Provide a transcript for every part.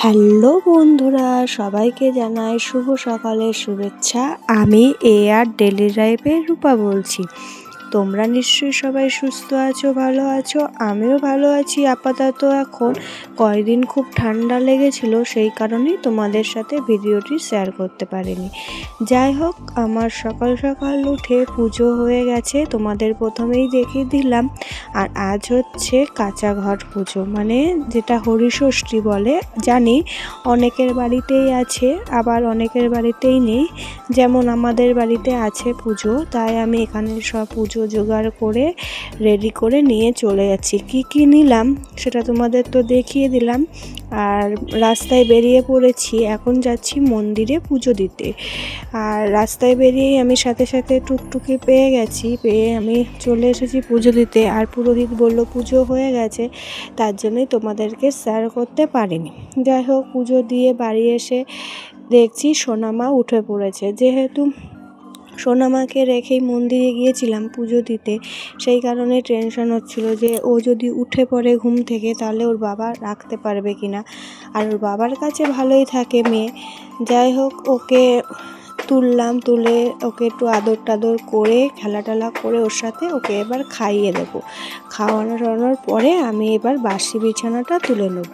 Hello বন্ধুরা সবাইকে জানাই শুভ সকালের শুভেচ্ছা। আমি এ আর ডেলি লাইফের রূপা বলছি। তোমরা নিশ্চয়ই সবাই সুস্থ আছো, ভালো আছো। আমিও ভালো আছি আপাতত এখন। কয়দিন খুব ঠান্ডা লেগেছিল, সেই কারণেই তোমাদের সাথে ভিডিওটি শেয়ার করতে পারিনি। যাই হোক, আমার সকাল সকাল উঠে পুজো হয়ে গেছে, তোমাদের প্রথমেই দেখিয়ে দিলাম। আর আজ হচ্ছে কাঁচা ঘর পুজো মানে যেটা হরিষষ্ঠী বলে, জানি অনেকের বাড়িতেই আছে, আবার অনেকের বাড়িতেই নেই। যেমন আমাদের বাড়িতে আছে পুজো, তাই আমি এখানে সব পুজো জোগাড় করে রেডি করে নিয়ে চলে যাচ্ছি। কি কি নিলাম সেটা তোমাদের তো দেখিয়ে দিলাম। আর রাস্তায় বেরিয়ে পড়েছি, এখন যাচ্ছি মন্দিরে পুজো দিতে। আর রাস্তায় বেরিয়েই আমি সাথে সাথে টুকটুকি পেয়ে গেছি, পেয়ে আমি চলে এসেছি পুজো দিতে। আর পুরোহিত বলল, পুজো হয়ে গেছে, তার জন্যই তোমাদেরকে শেয়ার করতে পারিনি। যাই হোক, পুজো দিয়ে বাড়ি এসে দেখছি সোনামা উঠে পড়েছে। যেহেতু সোনামাকে রেখেই মন্দিরে গিয়েছিলাম পুজো দিতে। সেই কারণে টেনশন হচ্ছিল যে ও যদি উঠে পড়ে ঘুম থেকে, তাহলে ওর বাবা রাখতে পারবে কি না আর ওর বাবার কাছে ভালোই থাকে মেয়ে। যাই হোক, ওকে তুললাম, তুলে ওকে একটু আদর টাদর করে খেলা টেলা করে ওর সাথে ওকে এবার খাইয়ে দেবো। খাওয়ানো খাওয়ানোর পরে আমি এবার বাসি বিছানাটা তুলে নেব।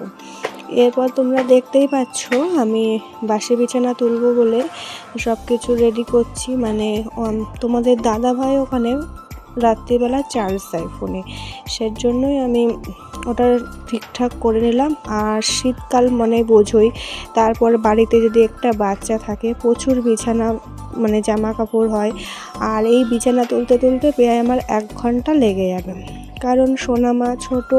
এরপর তোমরা দেখতেই পাচ্ছ, আমি বাসি বিছানা তুলবো বলে সব কিছু রেডি করছি। মানে তোমাদের দাদা ভাই ওখানে রাত্রিবেলা চার্জ দেয় ফোনে। সের জন্যই আমি ওটা ঠিকঠাক করে নিলাম। আর শীতকাল মানে বোঝোই, তারপর বাড়িতে যদি একটা বাচ্চা থাকে, প্রচুর বিছানা মানে জামা কাপড় হয়। আর এই বিছানা তুলতে তুলতে প্রায় আমার এক ঘণ্টা লেগে যাবে। কারণ সোনা মা ছোটো,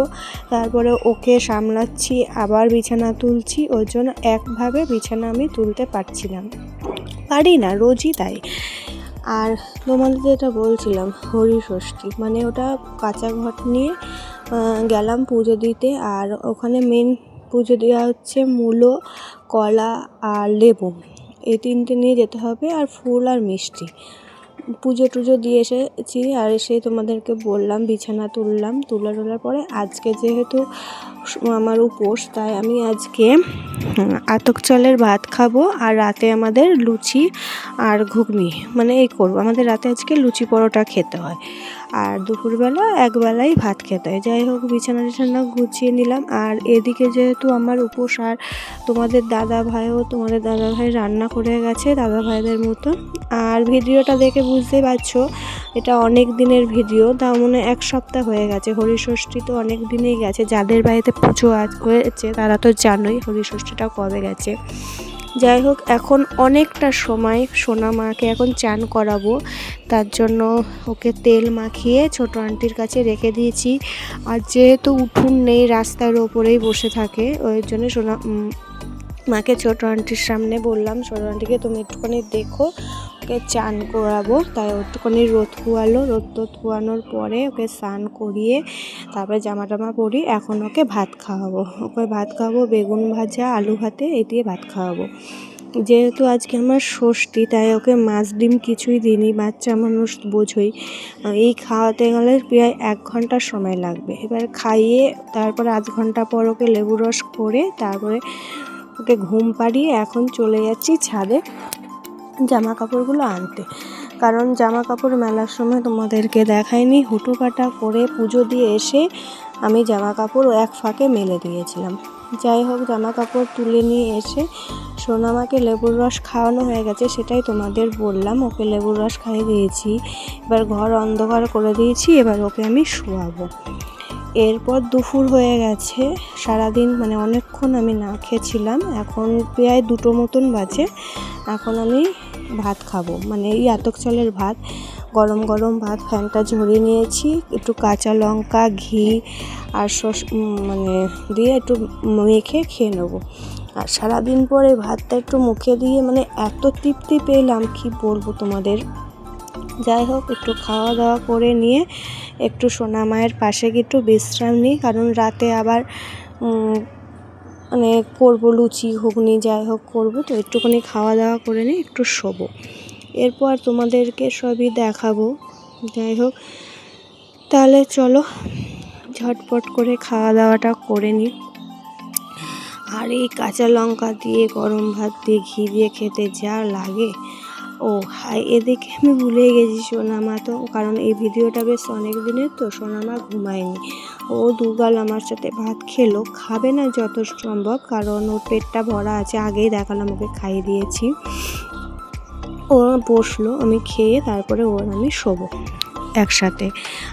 তারপরে ওকে সামলাচ্ছি, আবার বিছানা তুলছি ওই জন্য একভাবে বিছানা আমি তুলতে পারছিলাম পারি না, রোজই তাই। আর তোমাদের যেটা বলছিলাম, হরি ষষ্ঠী মানে ওটা কাঁচা ঘট নিয়ে গেলাম পুজো দিতে, আর ওখানে মেন পুজো দেওয়া হচ্ছে মূলো, কলা আর লেবু। এই তিনটে নিয়ে যেতে হবে, আর ফুল আর মিষ্টি। পুজো টুজো দিয়ে এসেছি আর এসে তোমাদেরকে বললাম, বিছানা তুললাম। তুলে তোলার পরে আজকে যেহেতু আমার উপোস, তাই আমি আজকে আতক চালের ভাত খাব আর রাতে আমাদের লুচি আর ঘুগনি। মানে এই করব। আমাদের রাতে আজকে লুচি পরোটা খেতে হয়। আর দুপুরবেলা একবেলাই ভাত খেতে। হয় যাই হোক, বিছানা টিছানা গুছিয়ে নিলাম। আর এদিকে যেহেতু আমার উপোস, আর তোমাদের দাদা ভাইও, তোমাদের দাদা ভাই রান্না করে গেছে দাদা ভাইদের মতো। আর ভিডিওটা দেখে বুঝতেই পারছ, এটা অনেক দিনের ভিডিও। তা মনে এক সপ্তাহ হয়ে গেছে। হরিষষ্ঠী তো অনেক দিনেই গেছে। যাদের বাড়িতে পুজো আজ হয়েছে, তারা তো জানোই হরিষষ্ঠীটা কবে গেছে। যাই হোক, এখন অনেকটা সময় সোনা মাকে এখন চান করাবো। তার জন্য ওকে তেল মাখিয়ে ছোট আন্টির কাছে রেখে দিয়েছি। আর যেহেতু উঠুন নেই রাস্তার ওপরেই বসে থাকে, ওই জন্য সোনা মাকে ছোট আন্টির সামনে বললাম, ছোট আন্টিকে তুমি একটুখানি দেখো, ওকে চান করাবো। তাই একটুখানি রোদ কুয়ালো রোদ টোদ কুয়ানোর পরে ওকে স্নান করিয়ে তারপরে জামা টামা পরি, এখন ওকে ভাত খাওয়াবো। ওকে ভাত খাওয়াবো, বেগুন ভাজা, আলু ভাতে, এ দিয়ে ভাত খাওয়াবো। যেহেতু আজকে আমার ষষ্ঠী, তাই ওকে মাছ ডিম কিছুই দিইনি, বাচ্চা মানুষ বোঝই। এই খাওয়াতে গেলে প্রায় এক ঘণ্টার সময় লাগবে। এবার খাইয়ে তারপর আধ ঘণ্টা পর ওকে লেবু রস করে তারপরে ওকে ঘুম পাড়িয়ে এখন চলে যাচ্ছি ছাদে জামা কাপড়গুলো আনতে। কারণ জামা কাপড় মেলার সময় তোমাদেরকে দেখায়নি হুটোপাটা করে পুজো দিয়ে এসে আমি জামা কাপড় এক ফাঁকে মেলে দিয়েছিলাম। যাই হোক জামা কাপড় তুলে নিয়ে এসে সোনামাকে লেবুর রস খাওয়ানো হয়ে গেছে, সেটাই তোমাদের বললাম। ওকে লেবুর রস খাইয়ে দিয়েছি, এবার ঘর অন্ধকার করে দিয়েছি, এবার ওকে আমি শোয়াবো। এরপর দুপুর হয়ে গেছে, সারাদিন মানে অনেকক্ষণ আমি না খেয়েছিলাম, এখন প্রায় দুটো মতন বাজে। এখন আমি ভাত খাব। মানে এই আতক চালের ভাত। গরম গরম ভাত, ফ্যানটা ঝরিয়ে নিয়েছি। একটু কাঁচা লঙ্কা, ঘি আর শস মানে দিয়ে একটু মেখে খেয়ে নেব। আর সারাদিন পরে ভাতটা একটু মুখে দিয়ে মানে এত তৃপ্তি পেলাম, কি বলব তোমাদের? যাই হোক, একটু খাওয়া দাওয়া করে নিয়ে একটু সোনা মায়ের পাশে গিয়ে একটু বিশ্রাম নিই। কারণ রাতে আবার মানে করব, লুচি ঘুগনি যাই হোক করব, তো একটুখানি খাওয়া দাওয়া করে নিই একটু শোবো। এরপর তোমাদেরকে সবই দেখাবো। যাই হোক, তাহলে চলো, ঝটপট করে খাওয়া দাওয়াটা করে নিই। আর এই কাঁচা লঙ্কা দিয়ে গরম ভাত দিয়ে ঘি দিয়ে খেতে যা লাগে। ও হাই এদিকে আমি ভুলে গেছি সোনামা তো। কারণ এই ভিডিওটা বেশ অনেক দিনের তো সোনামা ঘুমায়নি। ও দুগাল আমার সাথে ভাত খেলো, খাবে না যত সম্ভব, কারণ ওর পেটটা ভরা আছে, আগেই দেখালাম, ওকে খাইয়ে দিয়েছি। ও বসল, আমি খেয়ে তারপরে ওর আমি শোবো একসাথে।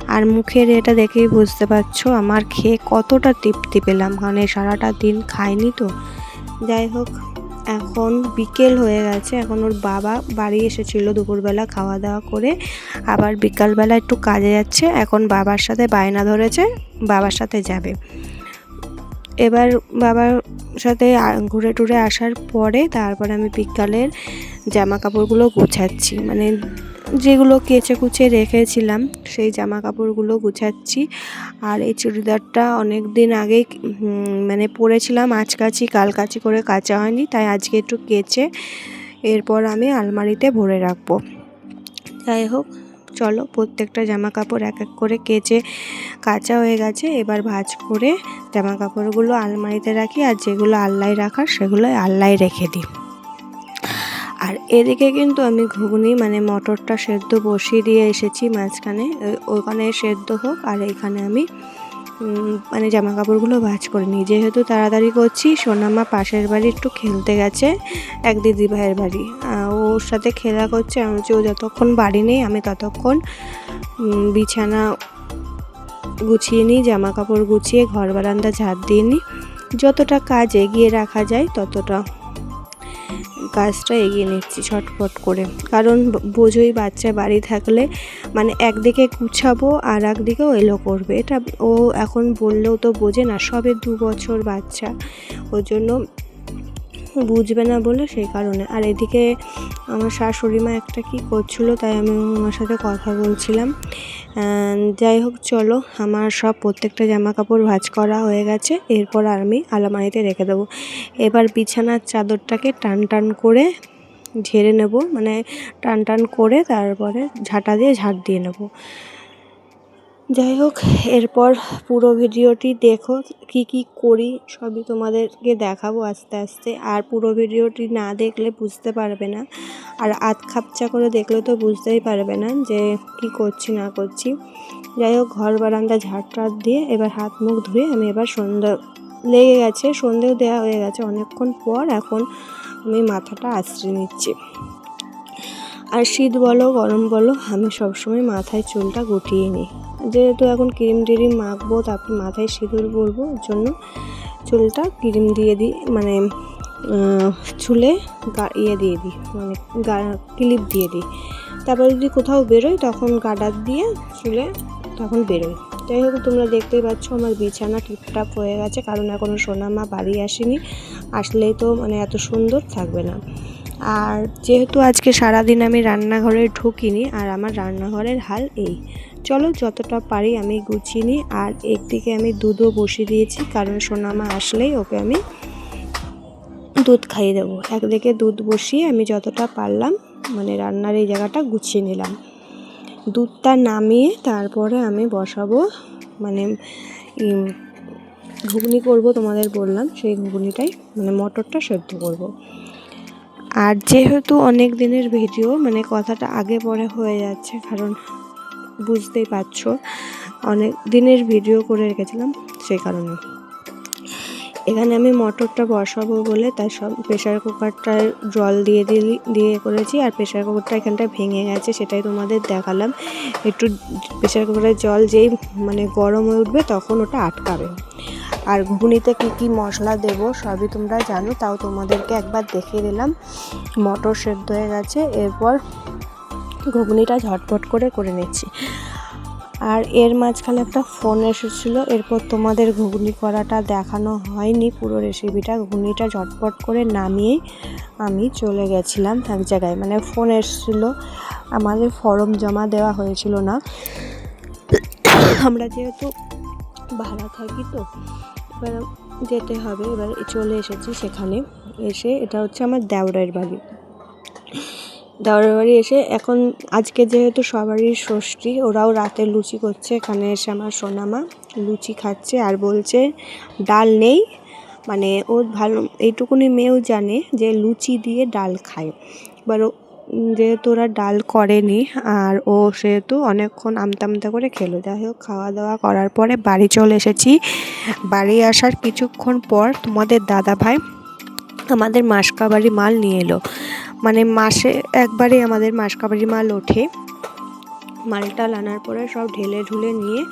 আর মুখের এটা দেখেই বুঝতে পারছ, আমার খেয়ে কতটা তৃপ্তি পেলাম। এই সারাটা দিন খাইনি তো। যাই হোক এখন বিকেল হয়ে গেছে, এখন ওর বাবা বাড়ি এসেছিল দুপুরবেলা খাওয়া দাওয়া করে, আবার বিকালবেলা একটু কাজে যাচ্ছে, এখন বাবার সাথে বায়না ধরেছে, বাবার সাথে যাবে। এবার বাবার সাথে ঘুরে টুরে আসার পরে তারপরে আমি বিকালের জামা কাপড়গুলো গুছাচ্ছি মানে যেগুলো কেচে কুচে রেখেছিলাম, সেই জামা কাপড়গুলো গুছাচ্ছি। আর এই চুড়িদারটা অনেক দিন আগেই মানে পরেছিলাম আজকাছি কালকাচি করে কাচা হয়নি, তাই আজকে একটু কেচে এরপর আমি আলমারিতে ভরে রাখব। যাই হোক, চলো প্রত্যেকটা জামা কাপড় এক এক করে কেচে কাঁচা হয়ে গেছে, এবার ভাজ করে জামা কাপড়গুলো আলমারিতে রাখি, আর যেগুলো আল্লায় রাখার সেগুলো আল্লায় রেখে দিই। আর এদিকে কিন্তু আমি ঘুগনি মানে মটরটা সেদ্ধ বসিয়ে দিয়ে এসেছি মাঝখানে। ওখানে সেদ্ধ হোক আর এখানে আমি মানে জামা কাপড়গুলো ভাজ করে নিই। যেহেতু তাড়াতাড়ি করছি, সোনামা পাশের বাড়ি একটু খেলতে গেছে, এক দিদি ভাইয়ের বাড়ি। ওর সাথে খেলা করছে, আমি হচ্ছে ও যতক্ষণ বাড়ি নেই, আমি ততক্ষণ বিছানা গুছিয়ে নিই জামা কাপড় গুছিয়ে ঘর বারান্দা ঝাড় দিয়ে নিই। যতটা কাজ এগিয়ে রাখা যায়, ততটা কাজটা এগিয়ে নিচ্ছি ছটফট করে। কারণ বোঝোই বাচ্চা বাড়ি থাকলে মানে একদিকে কুছাবো আর একদিকে এলো করবে। এটা ও এখন বললেও তো বোঝে না, সবে দু বছর বাচ্চা। ওর জন্য বুঝবে না বলে সেই কারণে। আর এদিকে আমার শাশুড়ি মা একটা কি করছিল, তাই আমি ওনার সাথে কথা বলছিলাম। যাই হোক, চলো, আমার সব প্রত্যেকটা জামা কাপড় ভাজ করা হয়ে গেছে। এরপর আমি আলমারিতে রেখে দেবো। এবার বিছানার চাদরটাকে টান টান করে ঝেড়ে নেব। মানে টান টান করে তারপরে ঝাঁটা দিয়ে ঝাঁট দিয়ে নেব। যাই হোক এরপর পুরো ভিডিওটি দেখো, কি কি করি সবই তোমাদেরকে দেখাবো আস্তে আস্তে। আর পুরো ভিডিওটি না দেখলে বুঝতে পারবে না। আর আধ খাপচা করে দেখলে তো বুঝতেই পারবে না যে কি করছি, না করছি। যাই হোক ঘর বারান্দা ঝাড় টাড় দিয়ে এবার হাত মুখ ধুয়ে আমি এবার সন্ধ্যা লেগে গেছে, সন্ধেও দেওয়া হয়ে গেছে। অনেকক্ষণ পর এখন আমি মাথাটা আশ্রয় নিচ্ছি। আর শীত বলো, গরম বলো, আমি সবসময় মাথায় চুলটা গুটিয়ে নিই। যেহেতু এখন ক্রিম টিরিম মাখবো, তারপর মাথায় সিঁদুর পরবো, ওর জন্য চুলটা ক্রিম দিয়ে দিই মানে চুলে ইয়ে দিয়ে দিই মানে ক্লিপ দিয়ে দিই। তারপর যদি কোথাও বেরোই, তখন গাডার দিয়ে চুলে তখন বেরোই। যাই হোক, তোমরা দেখতেই পাচ্ছ আমার বিছানা টিপটাপ হয়ে গেছে, কারণ এখনও সোনামা বাড়ি আসেনি, আসলেই তো মানে এত সুন্দর থাকবে না। আর যেহেতু আজকে সারাদিন আমি রান্নাঘরে ঢুকিনি, আর আমার রান্নাঘরের হাল এই। চলো যতটা পারি আমি গুছিয়ে নিই, আর একদিকে আমি দুধও বসিয়ে দিয়েছি, কারণ সোনামা আসলেই ওকে আমি দুধ খাইয়ে দেবো। একদিকে দুধ বসিয়ে আমি যতটা পারলাম মানে রান্নার এই জায়গাটা গুছিয়ে নিলাম। দুধটা নামিয়ে তারপরে আমি বসাবো মানে ঘুগনি করব তোমাদের বললাম, সেই ঘুগনিটাই মানে মটরটা সেদ্ধ করব। আর যেহেতু অনেক দিনের ভিডিও মানে কথাটা আগে পরে হয়ে যাচ্ছে, কারণ বুঝতেই পারছ, অনেক দিনের ভিডিও করে রেখেছিলাম সেই কারণে। এখানে আমি মটরটা বসাবো বলে, তাই সব প্রেশার কুকারটায় জল দিয়ে দিলি, দিয়ে করেছি, আর প্রেশার কুকারটা এখানটা ভেঙে গেছে, সেটাই তোমাদের দেখালাম। একটু প্রেশার কুকারের জল যেই মানে গরম হয়ে উঠবে, তখন ওটা আটকাবে। আর ঘুগনিতে কী কী মশলা দেব সবই তোমরা জানো, তাও তোমাদেরকে একবার দেখিয়ে দিলাম। মটর সেদ্ধ হয়ে গেছে, এরপর ঘুগনিটা ঝটপট করে করে নিচ্ছি। আর এর মাঝখানে একটা ফোন এসেছিল, এরপর তোমাদের ঘুগনি করাটা দেখানো হয়নি, পুরো রেসিপিটা ঘুগনিটা ঝটপট করে নামিয়ে আমি চলে গেছিলাম এক জায়গায়। মানে ফোন এসেছিল, আমাদের ফর্ম জমা দেওয়া হয়েছিল না। আমরা যেহেতু ভাড়া থাকি তো এবার যেতে হবে, এবার চলে এসেছি সেখানে। এসে এটা হচ্ছে আমার দেওরের বাড়ি। দেওরের বাড়ি এসে এখন আজকে যেহেতু সবারই ষষ্ঠী, ওরাও রাতে লুচি করছে। এখানে এসে আমার সোনামা লুচি খাচ্ছে আর বলছে, ডাল নেই। মানে ও ভালো, এইটুকুনি মেয়েও জানে যে লুচি দিয়ে ডাল খায়। এবার যেহেতু ওরা ডাল করেনি, আর ও সেহেতু অনেকক্ষণ আমতা আমতা করে খেলো। যাই হোক খাওয়া দাওয়া করার পরে বাড়ি চলে এসেছি। বাড়ি আসার কিছুক্ষণ পর তোমাদের দাদা ভাই আমাদের মাসকাবারি মাল নিয়ে এলো। মানে মাসে একবারে আমাদের মাসকাবারি মাল ওঠে। মালটা আনার পরে সব ঢেলে ঢুলে নিয়ে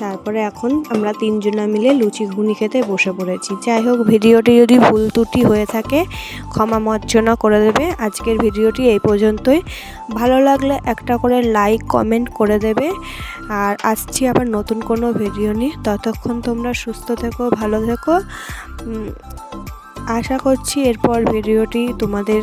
তারপরে এখন আমরা তিনজনা মিলে লুচি ঘুগনি খেতে বসে পড়েছি। যাই হোক, ভিডিওটি যদি ভুল ত্রুটি হয়ে থাকে, ক্ষমা মর্জনা করে দেবে। আজকের ভিডিওটি এই পর্যন্তই। ভালো লাগলে একটা করে লাইক কমেন্ট করে দেবে। আর আসছি আবার নতুন কোনো ভিডিও নিয়ে। ততক্ষণ তোমরা সুস্থ থেকো, ভালো থেকো। আশা করছি এরপর ভিডিওটি তোমাদের